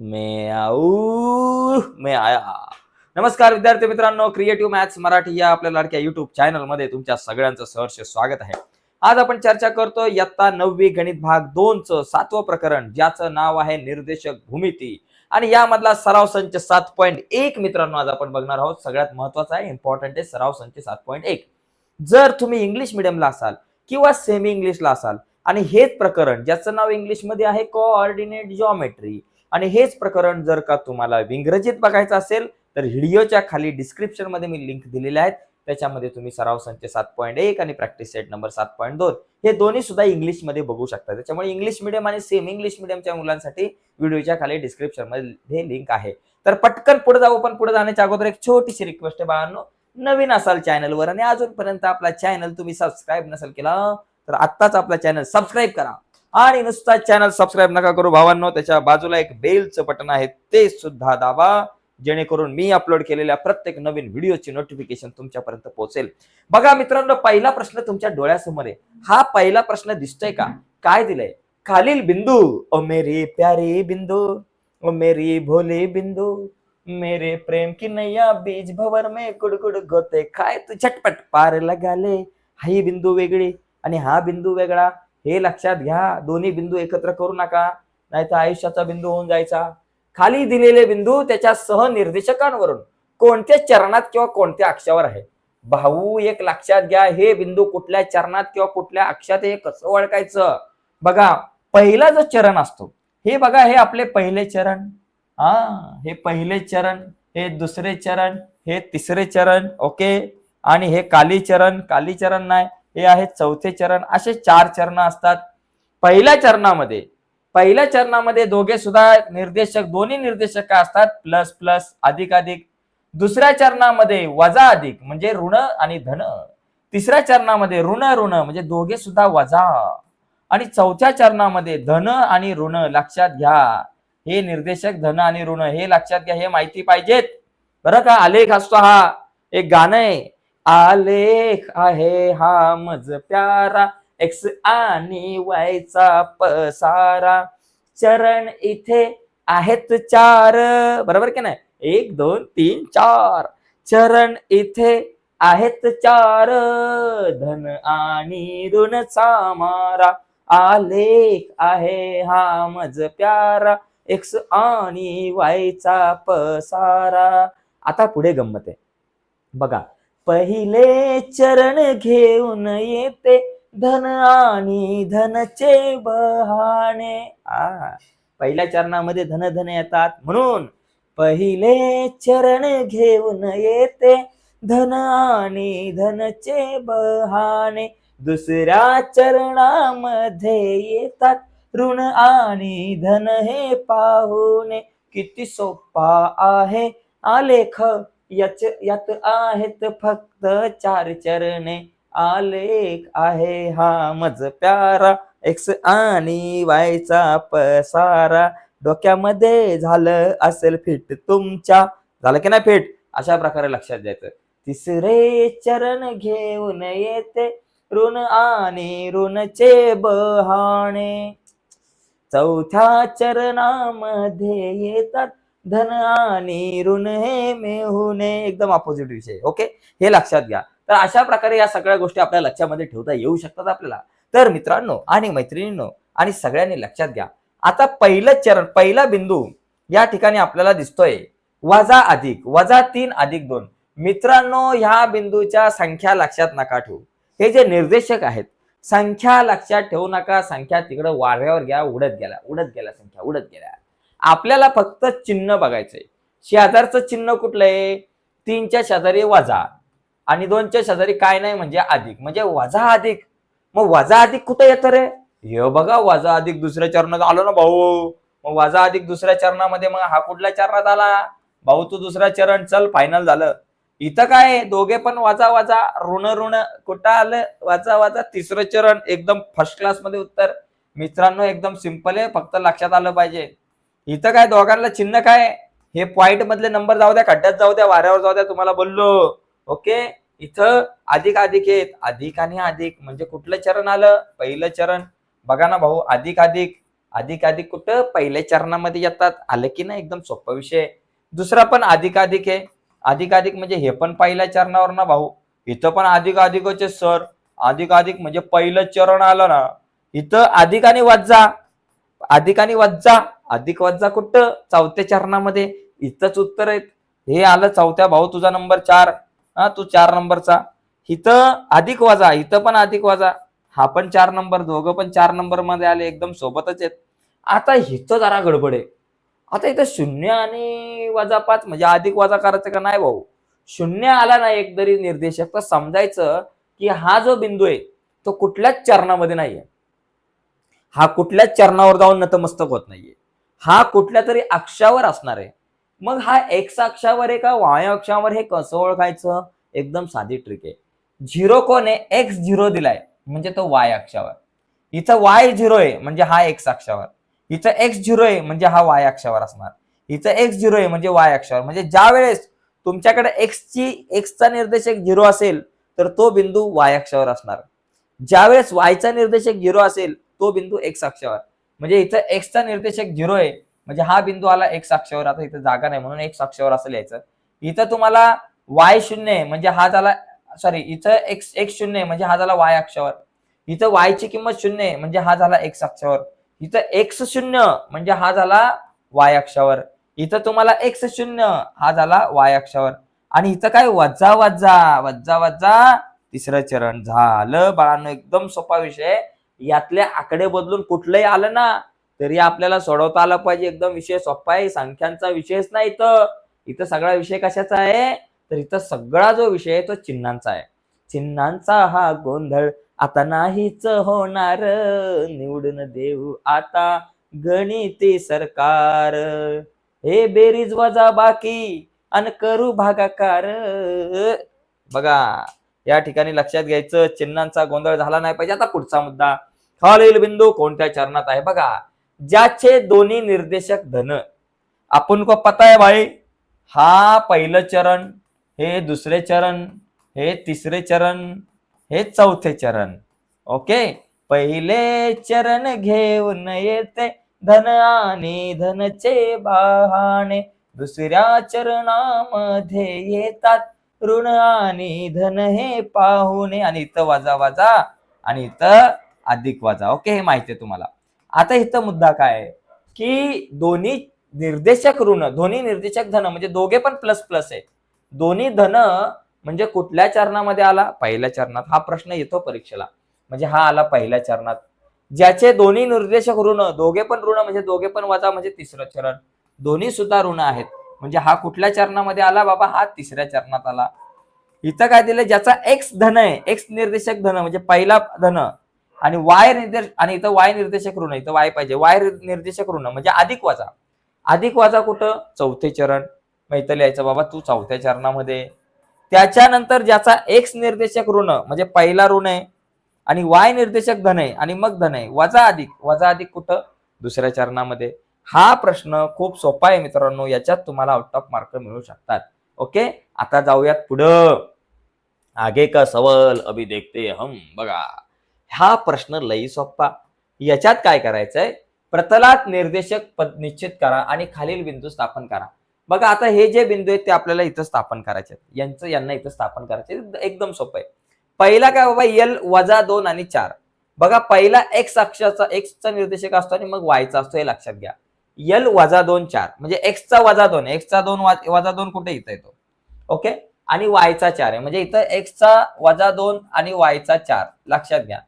मे आऊ मैं आया. नमस्कार विद्यार्थी मित्रांनो क्रिएटिव्ह मॅथ्स मराठी या आपल्या लाडक्या युट्यूब चॅनलमध्ये तुमच्या सगळ्यांचं सहर्ष स्वागत आहे. आज आपण चर्चा करतो इयत्ता नववी गणित भाग दोन च सातवं प्रकरण ज्याचं नाव आहे निर्देशक भूमिती. आणि यामधला सराव संच सात पॉईंट एक मित्रांनो आज आपण बघणार आहोत. सगळ्यात महत्त्वाचा आहे इम्पॉर्टंट आहे सराव संच सात पॉईंट एक. जर तुम्ही इंग्लिश मिडियमला असाल किंवा सेमी इंग्लिशला असाल आणि हेच प्रकरण ज्याचं नाव इंग्लिशमध्ये आहे कोऑर्डिनेट जॉमेट्री आणि हेच प्रकरण जर का तुम्हाला इंग्रजीत बघायचं असेल तर व्हिडिओच्या खाली डिस्क्रिप्शनमध्ये मी लिंक दिलेले आहेत. त्याच्यामध्ये तुम्ही सराव संच सात पॉईंट एक आणि प्रॅक्टिस सेट नंबर सात पॉईंट दोन. हे दोन्ही सुद्धा इंग्लिशमध्ये बघू शकता. त्याच्यामुळे इंग्लिश मिडियम आणि सेम इंग्लिश मिडियमच्या मुलांसाठी व्हिडिओच्या खाली डिस्क्रिप्शनमध्ये लिंक आहे. तर पटकन पुढे जाऊ पण पुढे जाण्याच्या अगोदर एक छोटीशी रिक्वेस्ट आहे बाळांनो. नवीन असाल चॅनलवर आणि अजूनपर्यंत आपला चॅनल तुम्ही सबस्क्राईब नसेल केला तर आत्ताच आपला चॅनल सबस्क्राईब करा. आणि नुसता चॅनल सबस्क्राईब नका करू भावांनो त्याच्या बाजूला एक बेलचं बटन आहे ते सुद्धा दाबा जेणेकरून मी अपलोड केलेल्या प्रत्येक नवीन व्हिडिओची नोटिफिकेशन तुमच्यापर्यंत पोहोचेल. बघा मित्रांनो पहिला प्रश्न तुमच्या डोळ्यासमोर आहे. हा पहिला प्रश्न दिसतोय का? काय दिलंय? खालील बिंदू ओ मेरी प्यारी बिंदू ओ मेरी भोली बिंदू मेरे प्रेम की नैया बीज भवर में कुडकुड गोते काय तू झटपट पार लगाले? ही बिंदू वेगळी आणि हा बिंदू वेगळा. हे लक्षात घ्या. दोन्ही बिंदू एकत्र करू नका. नाहीतर आयुष्याचा बिंदू होऊन जायचा. खाली दिलेले बिंदू त्याच्या सहनिर्देशकांवरून कोणत्या चरणात किंवा कोणत्या अक्षावर आहे भाऊ एक लक्षात घ्या. हे बिंदू कुठल्या चरणात किंवा कुठल्या अक्षात हे कसं ओळखायचं? बघा पहिला जो चरण असतो हे बघा हे आपले पहिले चरण. हा हे पहिले चरण हे दुसरे चरण हे तिसरे चरण ओके? आणि हे काली चरण काली चरण नाही. हे आहे चौथे चरण. असे चार चरण असतात. पहिल्या चरणामध्ये पहिल्या चरणामध्ये दोघे सुद्धा निर्देशक दोन्ही निर्देशक काय असतात. प्लस प्लस अधिक अधिक. दुसऱ्या चरणामध्ये वजा अधिक म्हणजे ऋण आणि धन. तिसऱ्या चरणामध्ये ऋण ऋण म्हणजे दोघे सुद्धा वजा. आणि चौथ्या चरणामध्ये धन आणि ऋण लक्षात घ्या. हे निर्देशक धन आणि ऋण हे लक्षात घ्या हे माहिती पाहिजेत. बरं का? आलेख असतो हा. एक गाणं आहे. आलेख आहे हा मज प्यारा. एक्स आणि वायचा पसारा. चरण इथे आहेत चार. बरोबर की नाही? एक दोन तीन चार. चरण इथे आहेत चार. धन आणि ऋण सामारा. आलेख आहे हा मज प्यारा. एक्स आणि वायचा पसारा. आता पुढे गंमत आहे. बघा पहिले चरण घेऊन येते धन आणि धनचे बहाणे. आ पहिल्या चरणामध्ये धन धन येतात. म्हणून पहिले चरण घेऊन येते धन आणि धनचे बहाणे. दुसऱ्या चरणामध्ये येतात ऋण आणि धन हे पाहुणे. किती सोपा आहे आलेख. याच यात आहेत फक्त चार चरणे. आलेख आहे हा मज प्यारा. एक्स आणि वायचा पसारा. डोक्यामध्ये झालं असेल फिट तुमच्या. झालं की नाही फिट? अशा प्रकारे लक्षात द्यायचं तिसरे चरण घेऊन येते. ऋण आणि ऋणचे बहाणे. चौथ्या चरणामध्ये येतात. धन आणि ऋण हे मेहुने एकदम अपोजिट विषय ओके हे लक्षात घ्या. तर अशा प्रकारे या सगळ्या गोष्टी आपल्या लक्षामध्ये ठेवता येऊ शकतात आपल्याला. तर मित्रांनो आणि मैत्रिणींनो आणि सगळ्यांनी लक्षात घ्या. आता पहिलं चरण पहिला बिंदू या ठिकाणी आपल्याला दिसतोय. वजा अधिक वजा तीन अधिक दोन. मित्रांनो ह्या बिंदूच्या संख्या लक्षात नका ठेवू. हे जे निर्देशक आहेत संख्या लक्षात ठेवू नका. संख्या तिकडं वाऱ्यावर घ्या उडत गेल्या उडत गेल्या संख्या उडत गेल्या. आपल्याला फक्त चिन्ह बघायचंय. शेजारचं चिन्ह कुठलं आहे? तीनच्या शेजारी वजा. आणि दोनच्या शेजारी काय नाही म्हणजे अधिक. म्हणजे वजा अधिक. मग वजा अधिक कुठं येतं रे? हे बघा वजा अधिक दुसऱ्या चरणात आलो ना भाऊ. मग वजा अधिक दुसऱ्या चरणामध्ये मग हा कुठल्या चरणात आला? भाऊ तू दुसरा चरण चल फायनल झालं. इथं काय आहे? दोघे पण वाजा वाजा. ऋण ऋण कुठं आलं? वाजा वाजा तिसरं चरण. एकदम फर्स्ट क्लासमध्ये उत्तर. मित्रांनो एकदम सिंपल आहे. फक्त लक्षात आलं पाहिजे. इथं काय दोघांना चिन्ह काय? हे पॉइंट मधले नंबर जाऊ द्या खड्ड्यात जाऊ द्या वाऱ्यावर जाऊ द्या तुम्हाला बोललो. ओके? इथं अधिक अधिक आहेत. अधिक आणि अधिक. म्हणजे कुठलं चरण आलं? पहिलं चरण. बघा ना भाऊ अधिक अधिक. अधिक अधिक कुठं? पहिल्या चरणामध्ये येतात. आलं की नाही? एकदम सोपा विषय. दुसरा पण अधिक अधिक आहे. अधिक अधिक म्हणजे हे पण पहिल्या चरणावर ना भाऊ. इथं पण अधिक अधिकचे सर. अधिक अधिक म्हणजे पहिलं चरण आलं ना. इथं अधिक आणि वज्जा. अधिक आणि वज्जा. अधिक वाजा कुठं? चौथ्या चरणामध्ये. इथंच उत्तर आहेत. हे आलं चौथ्या. भाऊ तुझा नंबर चार. हा तू चार नंबरचा. इथं अधिक वजा. इथं पण अधिक वजा. हा पण चार नंबर. दोघं पण चार नंबरमध्ये आले. एकदम सोबतच आहेत. आता इथं जरा गडबड आहे. आता इथं शून्य आणि वजा पाच म्हणजे अधिक वजा करायचं का नाही भाऊ? शून्य आला नाही एक जरी निर्देशक. तर समजायचं की हा जो बिंदू आहे तो कुठल्याच चरणामध्ये नाहीये. हा कुठल्याच चरणावर जाऊन नतमस्तक होत नाहीये. हा कुठल्या तरी अक्षावर असणार आहे. मग हा एक्स अक्षावर आहे का वाय अक्षावर हे कसं ओळखायचं? एकदम साधी ट्रिक आहे. झिरो कोण आहे एक्स झिरो दिलाय म्हणजे तो वाय अक्षावर. इथं वाय झिरो आहे म्हणजे हा एक्स अक्षावर. इथं एक्स झिरो आहे म्हणजे हा वाय अक्षावर असणार. इथं एक्स झिरो आहे म्हणजे वाय अक्षावर. म्हणजे ज्या वेळेस तुमच्याकडे एक्सची एक्सचा निर्देशक झिरो असेल तर तो बिंदू वाय अक्षावर असणार. ज्या वेळेस वायचा निर्देशक झिरो असेल तो बिंदू एक्स अक्षावर. म्हणजे इथं एक्सचा निर्देशक झिरो आहे. म्हणजे हा बिंदू आला एक्स अक्षावर आता इथं जागा नाही म्हणून एक्स अक्षावर असं लिहायचं. इथं तुम्हाला वाय शून्य आहे म्हणजे हा झाला सॉरी इथं एक्स एक्स शून्य आहे म्हणजे हा झाला वाय अक्षावर. इथं वाय ची किंमत शून्य आहे म्हणजे हा झाला एक्स अक्षावर. इथं एक्स शून्य म्हणजे हा झाला वाय अक्षावर. इथं तुम्हाला एक्स शून्य हा झाला वाय अक्षावर. आणि इथं काय? वजा वजा वजा वजा तिसरं चरण झालं. बाळांनो एकदम सोपा विषय यातले आकडे बदलून कुठलंही आलं ना तरी आपल्याला सोडवता आलं पाहिजे. एकदम विषय सोपा आहे. संख्यांचा विषयच नाही इथं. इथं सगळा विषय कशाचा आहे? तर इथं सगळा जो विषय आहे तो चिन्हांचा आहे. चिन्हांचा हा गोंधळ आता नाहीच होणार. निवडून देऊ आता गणिती सरकार. हे बेरीज वजा बाकी अन करू भागाकार. बघा या ठिकाणी लक्षात घ्यायचं. चिन्हांचा गोंधळ झाला नाही पाहिजे. आता पुढचा मुद्दा. खालील बिंदू कोणत्या चरणात आहे? बघा ज्याचे दोन्ही निर्देशक धन. आपण को पता आहे भाई हा पहिलं चरण हे दुसरे चरण हे तिसरे चरण हे चौथे चरण. ओके? पहिले चरण घेऊन येते धन आणि धनचे बहाणे. दुसऱ्या चरणामध्ये येतात ऋण आणि धन हे पाहुणे. आणि इथं वाजा वाजा. आणि इथं अधिक वाजा. ओके हे माहिती आहे तुम्हाला. आता इथं मुद्दा काय आहे? की दोन्ही निर्देशक ऋण दोन्ही निर्देशक धन म्हणजे दोघे पण प्लस प्लस आहे दोन्ही धन म्हणजे कुठल्या चरणामध्ये आला? पहिल्या चरणात. हा प्रश्न येतो परीक्षेला. म्हणजे हा आला पहिल्या चरणात. ज्याचे दोन्ही निर्देशक ऋण दोघे पण ऋण म्हणजे दोघे पण वजा म्हणजे तिसरं चरण. दोन्ही सुद्धा ऋण आहेत. म्हणजे हा कुठल्या चरणामध्ये आला? बाबा हा तिसऱ्या चरणात आला. इथं काय दिलं ज्याचा एक्स धन आहे एक्स निर्देशक धन म्हणजे पहिला धन आणि वाय निर्देश आणि इथं वाय निर्देशक ऋण इथं वाय पाहिजे. वाय निर्देशक ऋण म्हणजे अधिक वाजा अधिक वाजा कुठं? चौथे चरण. मग इथं लिहायचं बाबा तू चौथ्या चरणामध्ये त्याच्यानंतर ज्याचा एक्स निर्देशक ऋण म्हणजे पहिला ऋण आहे आणि वाय निर्देशक धन आहे आणि मग धन आहे वजा अधिक. वजा अधिक कुठं? दुसऱ्या चरणामध्ये. हा प्रश्न खूप सोपा आहे मित्रांनो याच्यात तुम्हाला आउट ऑफ मार्क मिळू शकतात. ओके आता जाऊयात पुढं. आगे का सवल? अभि देखते हम. बघा. हा प्रश्न लई सोपा. याच्यात काय करायचंय? प्रतलात निर्देशक पद निश्चित करा आणि खालील बिंदू स्थापन करा. बघा आता हे जे बिंदू आहेत ते आपल्याला इथं स्थापन करायचे आहेत. यांचं यांना इथं स्थापन करायचे एकदम सोपं आहे. पहिला काय बाबा? एल वजा दोन आणि चार. बघा पहिला एक्स अक्षाचा एक्सचा निर्देशक असतो आणि मग वायचा असतो हे लक्षात घ्या. एल वजा दोन चार. म्हणजे एक्सचा वजा दोन एक्सचा दोन वजा दोन कुठे? इथं येतो. ओके? आणि वायचा चार आहे. म्हणजे इथं एक्सचा वजा दोन आणि वायचा चार. लक्षात घ्या.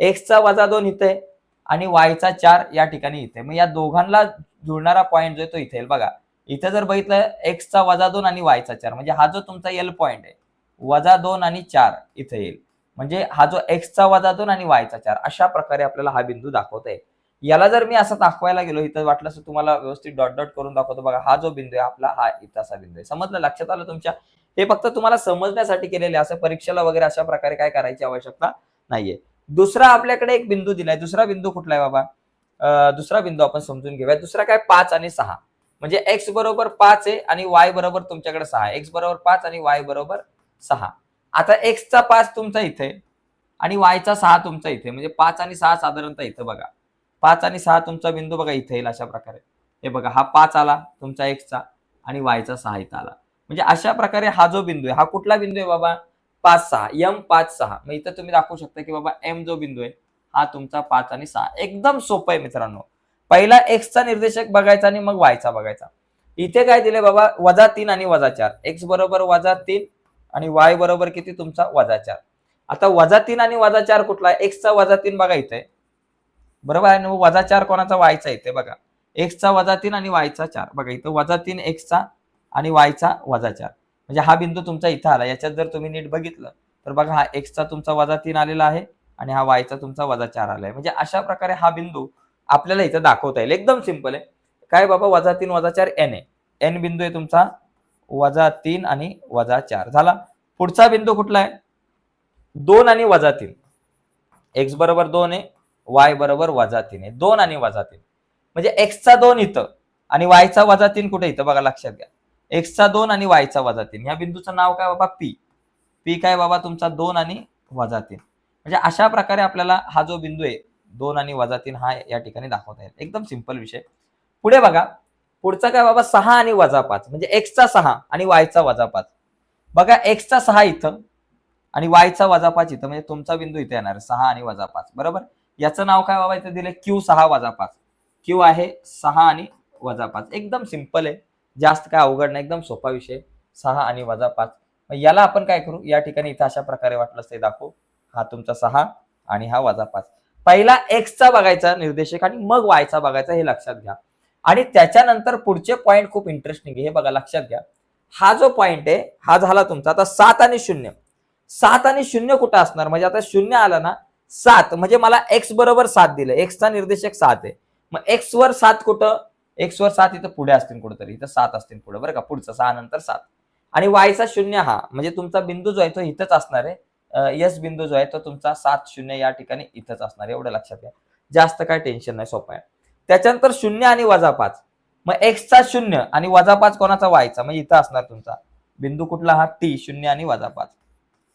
एक्सचा वजा दोन इथे आहे आणि वायचा चार या ठिकाणी इथे. मग या दोघांना जुळणारा पॉईंट जो आहे तो इथे येईल. बघा इथे जर बघितलं एक्सचा वजा दोन आणि वायचा चार. म्हणजे हा जो तुमचा एल पॉईंट आहे वजा दोन आणि चार इथे येईल. म्हणजे हा जो एक्सचा वजा दोन आणि वायचा चार अशा प्रकारे आपल्याला हा बिंदू दाखवतोय. याला जर मी असं दाखवायला गेलो इथं वाटलं असं तुम्हाला व्यवस्थित डॉट डॉट करून दाखवतो. बघा हा जो बिंदू आहे आपला हा इथं असा बिंदू आहे. समजलं? लक्षात आलं तुमच्या? हे फक्त तुम्हाला समजण्यासाठी केलेले असं परीक्षेला वगैरे अशा प्रकारे काय करायची आवश्यकता नाहीये. दुसरा आपल्याकडे एक बिंदू दिलाय. दुसरा बिंदू कुठला आहे बाबा? दुसरा बिंदू आपण समजून घेऊया. दुसरा काय? पाच आणि सहा. म्हणजे एक्स बरोबर पाच आहे आणि वाय बरोबर तुमच्याकडे सहा एक्स बरोबर पाच आणि वाय बरोबर सहा. आता एक्सचा पाच तुमचा इथे आणि वायचा सहा तुमचा इथे. म्हणजे पाच आणि सहा साधारणतः इथं बघा. पाच आणि सहा तुमचा बिंदू बघा इथे येईल अशा प्रकारे. हे बघा हा पाच आला तुमचा एक्सचा आणि वायचा सहा इथं आला. म्हणजे अशा प्रकारे हा जो बिंदू आहे हा कुठला बिंदू आहे बाबा? पाच सहा एम पाच सहा. मग इथं तुम्ही दाखवू शकता की बाबा एम जो बिंदू आहे हा तुमचा पाच आणि सहा. एकदम सोपं आहे मित्रांनो. पहिला एक्सचा निर्देशक बघायचा आणि मग वायचा बघायचा. इथे काय दिले बाबा? वजा तीन आणि वजा चार. एक्स बरोबर वजा तीन आणि वाय बरोबर किती? तुमचा वजा चार. आता वजा तीन आणि वजा चार कुठला एक्सचा वजा तीन बघा इथे. बरोबर आहे ना? वजा चार कोणाचा? वायचा इथे बघा. एक्सचा वजा तीन आणि वायचा चार. बघा इथं वजा तीन एक्सचा आणि वायचा वजा चार. म्हणजे हा बिंदू तुमचा इथं आला. याच्यात जर तुम्ही नीट बघितलं तर बघा हा एक्सचा तुमचा वजा तीन आलेला आहे आणि हा वायचा तुमचा वजा चार आला आहे. म्हणजे अशा प्रकारे हा बिंदू आपल्याला इथं दाखवता येईल. एकदम सिंपल आहे. काय बाबा? वजा तीन वजा चार एन आहे. एन बिंदू आहे तुमचा वजा तीन आणि वजा चार. झाला. पुढचा बिंदू कुठला आहे? दोन आणि वजा तीन. एक्स बरोबर दोन आहे. वाय बरोबर वजा तीन आहे. दोन आणि वजा तीन. म्हणजे एक्सचा दोन इथं आणि वायचा वजा तीन कुठे? इथं बघा लक्षात घ्या. एक्सचा दोन आणि वायचा वजा तीन. या बिंदूचं नाव काय बाबा? पी पी काय बाबा? तुमचा दोन आणि वजा तीन. म्हणजे अशा प्रकारे आपल्याला हा जो बिंदू आहे दोन आणि वजा तीन हा या ठिकाणी दाखवता येईल. एकदम सिंपल विषय. पुढे बघा. पुढचा काय बाबा? सहा आणि वजा पाच. म्हणजे एक्सचा सहा आणि वायचा वजा पाच. बघा एक्सचा सहा इथं आणि वायचा वजा पाच इथं. म्हणजे तुमचा बिंदू इथे येणार सहा आणि वजा पाच. बरोबर? याचं नाव काय बाबा? इथे दिले क्यू सहा वजा पाच. क्यू आहे सहा आणि वजा पाच. एकदम सिंपल आहे. जास्त काय अवघड नाही एकदम सोपा विषय. सहा आणि वजा पाच. मग याला आपण काय करू? या ठिकाणी इथं अशा प्रकारे वाटलं ते दाखवू. हा तुमचा सहा आणि हा वजा पाच. पहिला एक्सचा बघायचा निर्देशक आणि मग वायचा बघायचा हे लक्षात घ्या. आणि त्याच्यानंतर पुढचे पॉईंट खूप इंटरेस्टिंग आहे हे बघा लक्षात घ्या. हा जो पॉईंट आहे हा झाला तुमचा आता सात आणि शून्य. सात आणि शून्य कुठं असणार? म्हणजे आता शून्य आलं ना सात. म्हणजे मला एक्स बरोबर सात दिलं. एक्सचा निर्देशक सात आहे. मग एक्स वर सात कुठं? एक्स वर सात इथं पुढे असतील कुठेतरी. इथं सात असतील पुढे बरं का? पुढचं सहा नंतर सात. आणि वायचा शून्य हा म्हणजे तुमचा बिंदू जो आहे तो इथंच असणार आहे. यस बिंदू जो आहे तो तुमचा सात शून्य या ठिकाणी इथंच असणार आहे. एवढं लक्षात घ्या. जास्त काय टेन्शन नाही सोपं आहे. त्याच्यानंतर शून्य आणि वजा पाच. मग एक्सचा शून्य आणि वजा पाच कोणाचा? वायचा मग म्हणजे इथं असणार तुमचा. बिंदू कुठला हा? टी शून्य आणि वजा पाच.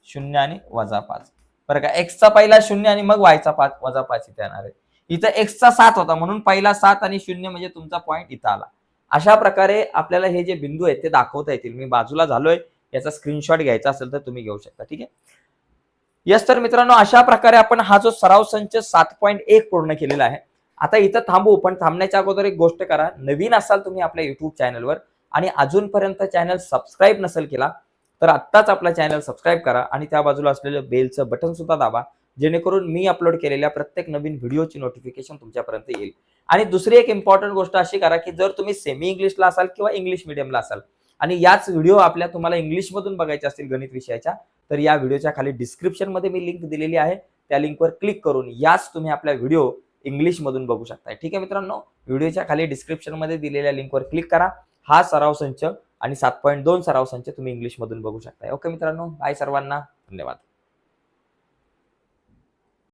शून्य आणि वजा पाच. बरं का? एक्सचा पहिला शून्य आणि मग वायचा पाच वजा पाच इथे येणार आहे. इथं एक्सचा सात होता म्हणून पहिला सात आणि शून्य म्हणजे तुमचा पॉईंट इथं आला. अशा प्रकारे आपल्याला हे जे बिंदू आहेत ते दाखवता येतील. मी बाजूला झालोय याचा स्क्रीनशॉट घ्यायचा असेल तर तुम्ही घेऊ शकता ठीक आहे? यस तर मित्रांनो अशा प्रकारे आपण हा जो सराव संच सात पॉईंट एक पूर्ण केलेला आहे आता इथं थांबू पण थांबण्याच्या अगोदर एक गोष्ट करा. नवीन असाल तुम्ही आपल्या युट्यूब चॅनलवर आणि अजूनपर्यंत चॅनल सबस्क्राईब नसेल केला तर आत्ताच आपला चॅनल सबस्क्राईब करा आणि त्या बाजूला असलेलं बेलचं बटन सुद्धा दाबा. जेणेकरून मी अपलोड केलेल्या प्रत्येक नवीन व्हिडिओची नोटिफिकेशन तुमच्यापर्यंत येईल. आणि दुसरी एक इम्पॉर्टंट गोष्ट अशी करा की जर तुम्ही सेमी इंग्लिशला असाल किंवा इंग्लिश मिडियमला असाल आणि याच व्हिडिओ आपल्या तुम्हाला इंग्लिशमधून बघायच्या असतील गणित विषयाच्या तर या व्हिडिओच्या खाली डिस्क्रिप्शनमध्ये मी लिंक दिलेली आहे. त्या लिंकवर क्लिक करून याच तुम्ही आपल्या व्हिडिओ इंग्लिशमधून बघू शकताय. ठीक आहे मित्रांनो? व्हिडिओच्या खाली डिस्क्रिप्शनमध्ये दिलेल्या लिंकवर क्लिक करा. हा सराव संच आणि सात पॉईंट दोन सराव संच तुम्ही इंग्लिशमधून बघू शकताय. ओके मित्रांनो? बाय सर्वांना. धन्यवाद.